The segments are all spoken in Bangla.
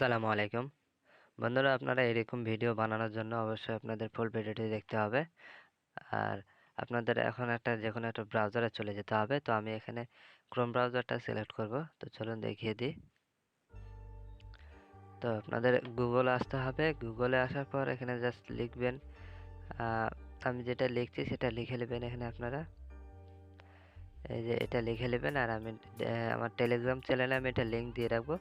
আসসালামু আলাইকুম। বন্ধুরা, আপনারা এরকম ভিডিও বানানোর জন্য অবশ্যই আপনাদের ফুল ভিডিওটি দেখতে হবে। আর আপনাদের এখন একটা যে কোনো একটা ব্রাউজারে চলে যেতে হবে। তো আমি এখানে ক্রোম ব্রাউজারটা সিলেক্ট করব। তো চলুন দেখিয়ে দিই। তো আপনাদের গুগলে আসতে হবে। গুগলে আসার পর এখানে জাস্ট লিখবেন আমি যেটা লিখছি সেটা লিখে নেবেন এখানে আপনারা। এই যে এটা লিখে নেবেন আর আমি আমার টেলিগ্রাম চ্যানেলে আমি এটা লিঙ্ক দিয়ে রাখব।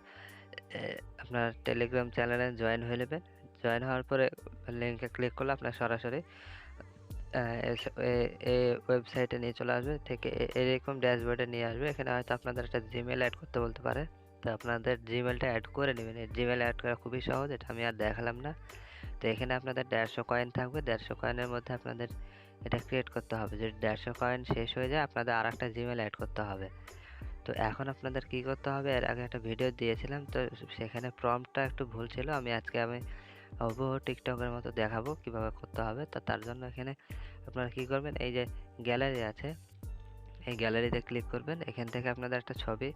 আপনার টেলিগ্রাম চ্যানেলে জয়েন হয়ে নেবেন। জয়েন হওয়ার পরে লিঙ্কে ক্লিক করলে আপনার সরাসরি এই ওয়েবসাইটে নিয়ে চলে আসবে থেকে এরকম ড্যাশবোর্ডে নিয়ে আসবে। এখানে হয়তো আপনাদের একটা জিমেল অ্যাড করতে বলতে পারে। তো আপনাদের জিমেলটা অ্যাড করে নেবেন। এই জিমেল অ্যাড করা খুবই সহজ, এটা আমি আর দেখালাম না। তো এখানে আপনাদের দেড়শো কয়েন থাকবে। দেড়শো কয়েনের মধ্যে আপনাদের এটা ক্রিয়েট করতে হবে। যদি দেড়শো কয়েন শেষ হয়ে যায়, আপনাদের আর একটা জিমেল অ্যাড করতে হবে। তো এখন আপনাদের কি করতে হবে? এর আগে একটা ভিডিও দিয়েছিলাম, তো সেখানে প্রম্পটটা একটু ভুল ছিল। আমি আজকে আমি হুবহু টিকটকের মতো দেখাবো কীভাবে করতে হবে। তো তার জন্য এখানে আপনারা কি করবেন, এই যে গ্যালারি আছে, এই গ্যালারিতে ক্লিক করবেন। এখান থেকে আপনাদের একটা ছবি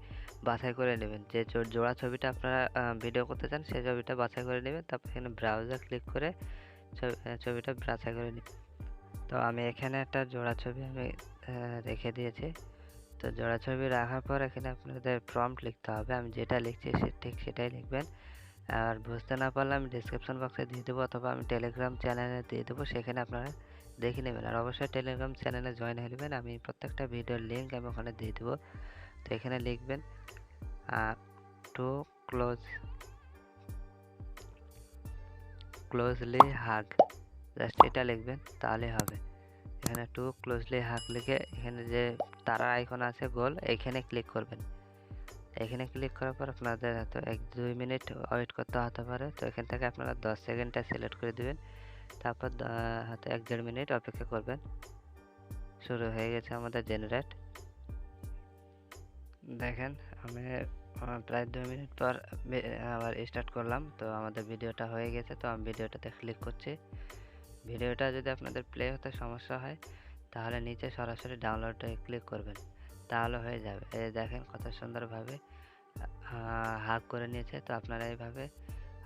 বাছাই করে নেবেন। যে জোড়া ছবিটা আপনারা ভিডিও করতে চান, সেই ছবিটা বাছাই করে নেবেন। তারপর এখানে ব্রাউজার ক্লিক করে ছবিটা বাছাই করে নেবেন তো আমি এখানে একটা জোড়া ছবি আমি রেখে দিয়েছি। তো জোড়া ছবি রাখার পর এখানে আপনাদের প্রম্পট লিখতে হবে। আমি যেটা লিখছি সে ঠিক সেটাই লিখবেন। আর বুঝতে না পারলে আমি ডিসক্রিপশন বক্সে দিয়ে দেবো অথবা আমি টেলিগ্রাম চ্যানেলে দিয়ে দেবো, সেখানে আপনারা দেখে নেবেন। আর অবশ্যই টেলিগ্রাম চ্যানেলে জয়েন হয়ে নেবেন। আমি প্রত্যেকটা ভিডিওর লিঙ্ক আমি ওখানে দিয়ে দেবো। তো এখানে লিখবেন to close closely hug just এটা লিখবেন, তাহলে হবে। এখানে টু ক্লোজলি হাক লিখে এখানে যে তারা আইকন আছে গোল, এখানে ক্লিক করবেন। এখানে ক্লিক করার পর আপনাদের হয়তো এক দুই মিনিট ওয়েট করতে হতে পারে। তো এখান থেকে আপনারা দশ সেকেন্ডটা সিলেক্ট করে দেবেন। তারপর হয়তো এক দেড় মিনিট অপেক্ষা করবেন। শুরু হয়ে গেছে আমাদের জেনারেট দেখেন, আমি প্রায় দুই মিনিট পর আবার স্টার্ট করলাম। তো আমাদের ভিডিওটা হয়ে গেছে। তো আমি ভিডিওটাতে ক্লিক করছি। ভিডিওটা যদি আপনাদের প্লে হতে সমস্যা হয় তাহলে নিচে সরাসরি ডাউনলোডে ক্লিক করবেন। তাহলে হয়ে যাবে। এই দেখেন কত সুন্দরভাবে হাক করে নিয়েছে। তো আপনারা এইভাবে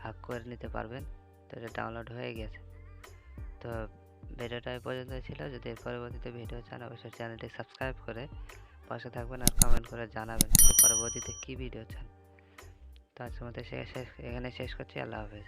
হাক করে নিতে পারবেন। তো এটা ডাউনলোড হয়ে গেছে। তো ভিডিওটা এই পর্যন্ত ছিল। যদি এর পরবর্তীতে ভিডিও চান, অবশ্যই চ্যানেলটি সাবস্ক্রাইব করে পাশে থাকবেন আর কমেন্ট করে জানাবেন পরবর্তীতে কী ভিডিও চান। তো আজকের শেষ, এখানে শেষ করছি। আল্লাহ হাফেজ।